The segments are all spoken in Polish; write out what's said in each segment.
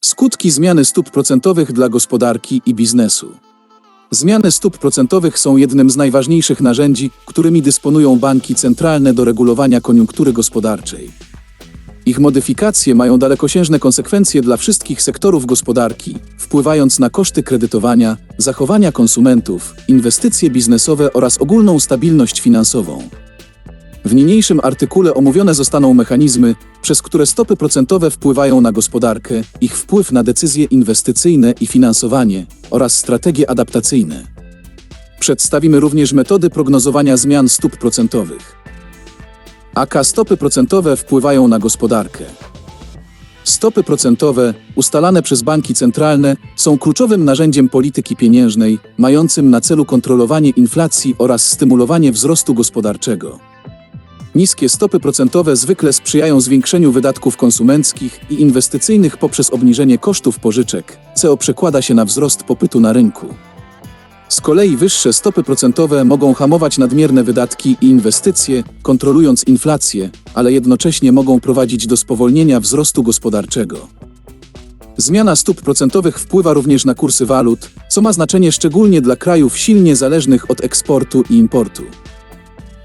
Skutki zmiany stóp procentowych dla gospodarki i biznesu. Zmiany stóp procentowych są jednym z najważniejszych narzędzi, którymi dysponują banki centralne do regulowania koniunktury gospodarczej. Ich modyfikacje mają dalekosiężne konsekwencje dla wszystkich sektorów gospodarki, wpływając na koszty kredytowania, zachowania konsumentów, inwestycje biznesowe oraz ogólną stabilność finansową. W niniejszym artykule omówione zostaną mechanizmy, przez które stopy procentowe wpływają na gospodarkę, ich wpływ na decyzje inwestycyjne i finansowanie oraz strategie adaptacyjne. Przedstawimy również metody prognozowania zmian stóp procentowych. AK stopy procentowe wpływają na gospodarkę. Stopy procentowe, ustalane przez banki centralne, są kluczowym narzędziem polityki pieniężnej, mającym na celu kontrolowanie inflacji oraz stymulowanie wzrostu gospodarczego. Niskie stopy procentowe zwykle sprzyjają zwiększeniu wydatków konsumenckich i inwestycyjnych poprzez obniżenie kosztów pożyczek, co przekłada się na wzrost popytu na rynku. Z kolei wyższe stopy procentowe mogą hamować nadmierne wydatki i inwestycje, kontrolując inflację, ale jednocześnie mogą prowadzić do spowolnienia wzrostu gospodarczego. Zmiana stóp procentowych wpływa również na kursy walut, co ma znaczenie szczególnie dla krajów silnie zależnych od eksportu i importu.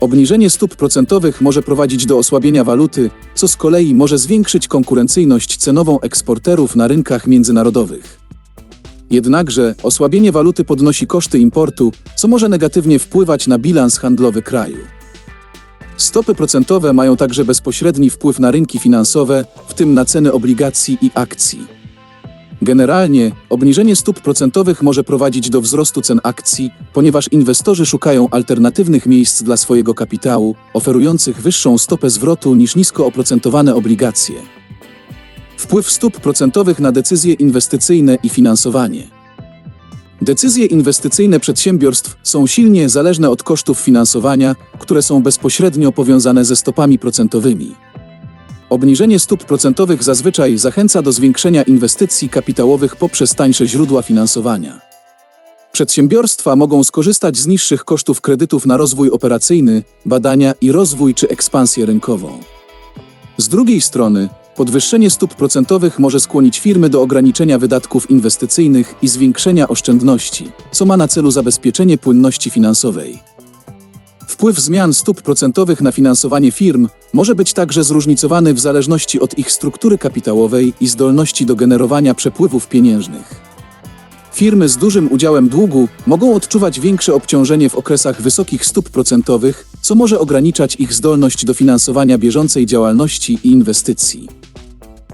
Obniżenie stóp procentowych może prowadzić do osłabienia waluty, co z kolei może zwiększyć konkurencyjność cenową eksporterów na rynkach międzynarodowych. Jednakże osłabienie waluty podnosi koszty importu, co może negatywnie wpływać na bilans handlowy kraju. Stopy procentowe mają także bezpośredni wpływ na rynki finansowe, w tym na ceny obligacji i akcji. Generalnie, obniżenie stóp procentowych może prowadzić do wzrostu cen akcji, ponieważ inwestorzy szukają alternatywnych miejsc dla swojego kapitału, oferujących wyższą stopę zwrotu niż nisko oprocentowane obligacje. Wpływ stóp procentowych na decyzje inwestycyjne i finansowanie. Decyzje inwestycyjne przedsiębiorstw są silnie zależne od kosztów finansowania, które są bezpośrednio powiązane ze stopami procentowymi. Obniżenie stóp procentowych zazwyczaj zachęca do zwiększenia inwestycji kapitałowych poprzez tańsze źródła finansowania. Przedsiębiorstwa mogą skorzystać z niższych kosztów kredytów na rozwój operacyjny, badania i rozwój czy ekspansję rynkową. Z drugiej strony, podwyższenie stóp procentowych może skłonić firmy do ograniczenia wydatków inwestycyjnych i zwiększenia oszczędności, co ma na celu zabezpieczenie płynności finansowej. Wpływ zmian stóp procentowych na finansowanie firm może być także zróżnicowany w zależności od ich struktury kapitałowej i zdolności do generowania przepływów pieniężnych. Firmy z dużym udziałem długu mogą odczuwać większe obciążenie w okresach wysokich stóp procentowych, co może ograniczać ich zdolność do finansowania bieżącej działalności i inwestycji.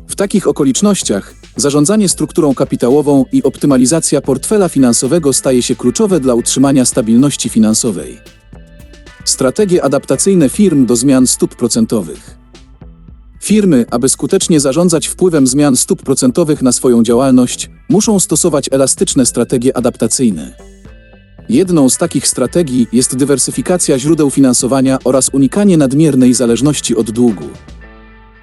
W takich okolicznościach zarządzanie strukturą kapitałową i optymalizacja portfela finansowego staje się kluczowe dla utrzymania stabilności finansowej. Strategie adaptacyjne firm do zmian stóp procentowych. Firmy, aby skutecznie zarządzać wpływem zmian stóp procentowych na swoją działalność, muszą stosować elastyczne strategie adaptacyjne. Jedną z takich strategii jest dywersyfikacja źródeł finansowania oraz unikanie nadmiernej zależności od długu.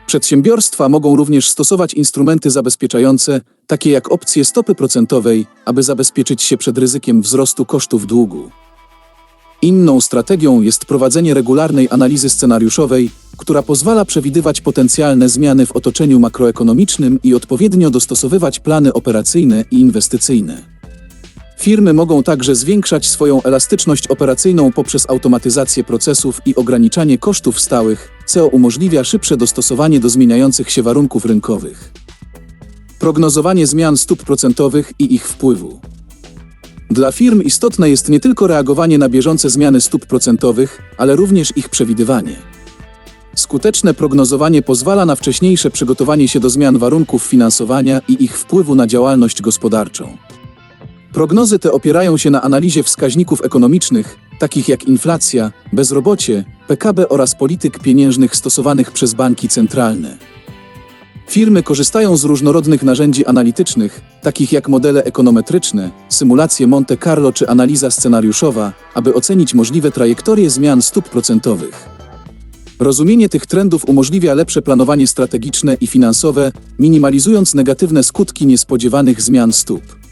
Przedsiębiorstwa mogą również stosować instrumenty zabezpieczające, takie jak opcje stopy procentowej, aby zabezpieczyć się przed ryzykiem wzrostu kosztów długu. Inną strategią jest prowadzenie regularnej analizy scenariuszowej, która pozwala przewidywać potencjalne zmiany w otoczeniu makroekonomicznym i odpowiednio dostosowywać plany operacyjne i inwestycyjne. Firmy mogą także zwiększać swoją elastyczność operacyjną poprzez automatyzację procesów i ograniczanie kosztów stałych, co umożliwia szybsze dostosowanie do zmieniających się warunków rynkowych. Prognozowanie zmian stóp procentowych i ich wpływu. Dla firm istotne jest nie tylko reagowanie na bieżące zmiany stóp procentowych, ale również ich przewidywanie. Skuteczne prognozowanie pozwala na wcześniejsze przygotowanie się do zmian warunków finansowania i ich wpływu na działalność gospodarczą. Prognozy te opierają się na analizie wskaźników ekonomicznych, takich jak inflacja, bezrobocie, PKB oraz polityk pieniężnych stosowanych przez banki centralne. Firmy korzystają z różnorodnych narzędzi analitycznych, takich jak modele ekonometryczne, symulacje Monte Carlo czy analiza scenariuszowa, aby ocenić możliwe trajektorie zmian stóp procentowych. Rozumienie tych trendów umożliwia lepsze planowanie strategiczne i finansowe, minimalizując negatywne skutki niespodziewanych zmian stóp.